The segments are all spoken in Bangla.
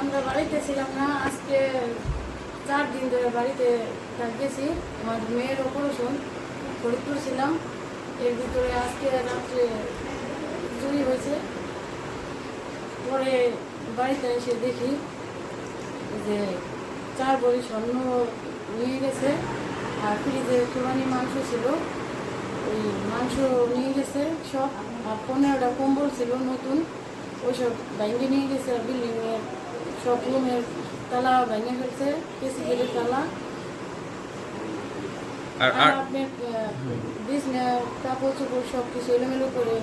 আমরা বাড়িতে ছিলাম না, আজকে চার দিন ধরে বাড়িতে গেছি আমার মেয়ের অপারেশন ফরিদপুর ছিলাম। এর ভিতরে আজকে রাত্রে চুরি হয়েছে। পরে বাড়িতে এসে দেখি যে চার বড়ি স্বর্ণ নিয়ে গেছে আর ফ্রিজে কোরবানি মাংস ছিল। ওই মাংস নিয়ে গেছে সব আর পনেরোটা কম্বল ছিল নতুন। ওইসব ভেঙে নিয়ে গেছে আর বিল্ডিংয়ের সব রুমের তালা ভেঙে ফেলছে কেসি গেলের তালা। আর আর আর বিছনা কাপড় চোপড় সব কিছু এলোমেলো করে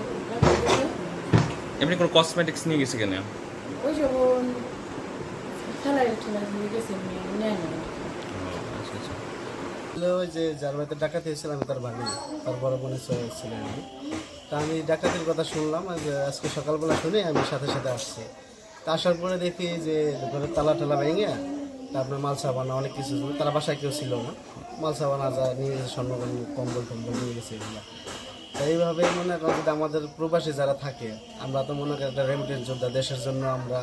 এমনি কোনো কসমেটিক্স নিয়ে গেছে কেন? ওইসব খেলায় ঠেলায় নিয়ে গেছে নেয় না। ওই যে যার বাড়িতে ডাকাতি হয়েছিল আমি তার ভাবি তার বড় বোনের ছেলে ছিলেন আমি। তা আমি ডাকাতির কথা শুনলাম যে আজকে সকালবেলা শুনে আমি সাথে সাথে আসছি। তা আসার পরে দেখি যে ঘরের তালা টালা ভেঙে তারপরে মাল সাবানা অনেক কিছু ছিল। তারা বাসায় কেউ ছিল না। মাল সাবানা যা নিয়ে গেছে কম্বল টম্বল নিয়ে গেছে এগুলো। তা এইভাবে মনে করেন যদি আমাদের প্রবাসী যারা থাকে, আমরা তো মনে করি একটা রেমিটেন্স যোদ্ধা, দেশের জন্য আমরা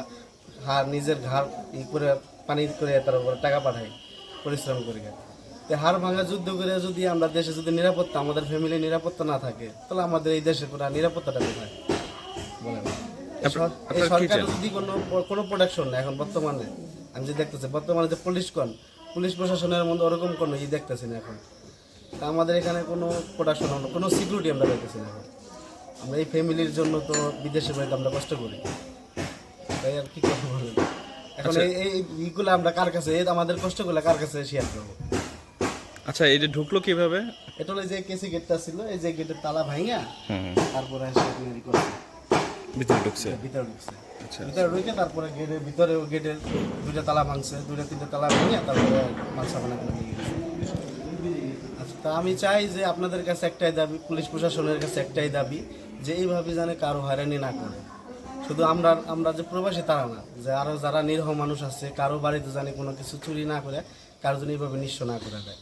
হার, নিজের ঘাড় ই করে, পানি করে তার উপরে টাকা পাঠাই, পরিশ্রম করি। তো হার ভাঙা যুদ্ধ করে যদি আমরা দেশে যদি নিরাপত্তা, আমাদের ফ্যামিলি নিরাপত্তা না থাকে, তাহলে আমাদের এই দেশে পুরো নিরাপত্তাটা কোথায়? বলেন। সরকার যদি কোনো কোনো প্রোডাকশন এখন বর্তমানে আমি যে দেখতেছি বর্তমানে যে পুলিশ কোন পুলিশ প্রশাসনের মধ্যে ওরকম কোনো ই দেখতেছি না এখন। তা আমাদের এখানে কোনো প্রোডাকশন কোনো সিকিউরিটি আমরা দেখতেছি না এখন। আমরা এই ফ্যামিলির জন্য তো বিদেশে বাড়িতে আমরা কষ্ট করি। তাই আর কি বলেন? এখন এই এই ইগুলো আমরা কার কাছে এই আমাদের কষ্টগুলো কার কাছে শেয়ার করব? আচ্ছা এটা ঢুকলো কীভাবে? এটা হলো যে কেসি গেটটা ছিল এই যে গেটের তালা ভাঙা তারপরে এসে ভিতরে ঢুকছে? ভিতরে ঢুকছে। আচ্ছা। ভিতরে ঢুকে তারপরে গেটের ভিতরে গেটের দুইটা তালা ভাঙছে। দুইটা তিনটা তালা ভেঙে তারপরে মালসা বানা করে গেছে। আচ্ছা তা আমি চাই যে আপনাদের কাছে একটাই দাবি পুলিশ প্রশাসনের কাছে একটাই দাবি যে এইভাবে জানে কারও হয়রানি না করে। শুধু আমরা আমরা যে প্রবাসী তারা না যে আরও যারা নিরহ মানুষ আছে কারও বাড়িতে জানি কোনো কিছু চুরি না করে কারও জন্য এইভাবে নিঃস্ব না করে দেয়।